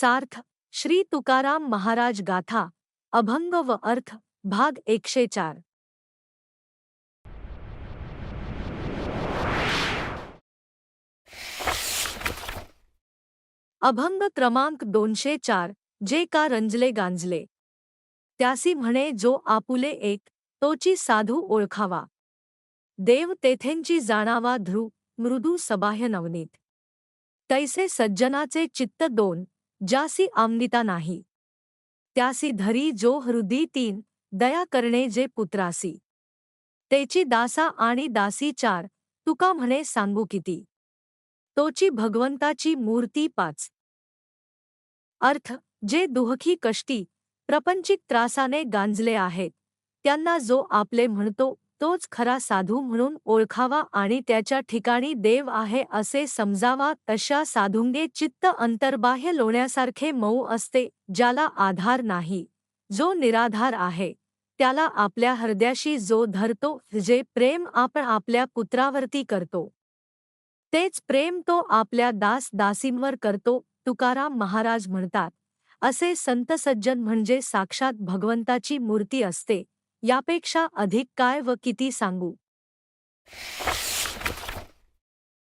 सार्थ श्री तुकाराम महाराज गाथा अभंग व अर्थ भाग एकशे चार. अभंग क्रमांक दोनशे चार जे का रंजले गांजले. त्यासी म्हणे जो आपुले एक तोची साधू ओळखावा. देव तेथेंची जाणावा ध्रु मृदू सबाह्य नवनीत. तैसे सज्जनाचे चित्त दोन ज्यासी आमनिता नाही. त्यासी धरी जो हृदी तीन दया करणे जे पुत्रासी. तेची दासा आणि दासी चार तुका म्हणे सांगू किती. तोची भगवंताची मूर्ती पाच. अर्थ जे दुहखी कष्टी प्रपंचिक त्रासाने गांजले आहेत त्यांना जो आपले म्हणतो तोच खरा साधू म्हणून ओळखावा आणि त्याच्या ठिकाणी देव आहे असे समजावा तशा साधुंगे चित्त अंतर्बाह्य लोण्यासारखे मऊ असते ज्याला आधार नाही जो निराधार आहे. त्याला आपल्या हृदयाशी जो धरतो जे प्रेम आपण आपल्या पुत्रावरती करतो. तेच प्रेम तो आपल्या दास दासींवर करतो तुकाराम महाराज म्हणतात. असे संत सज्जन म्हणजे साक्षात भगवंताची मूर्ती असते. यापेक्षा अधिक काय व किती सांगू?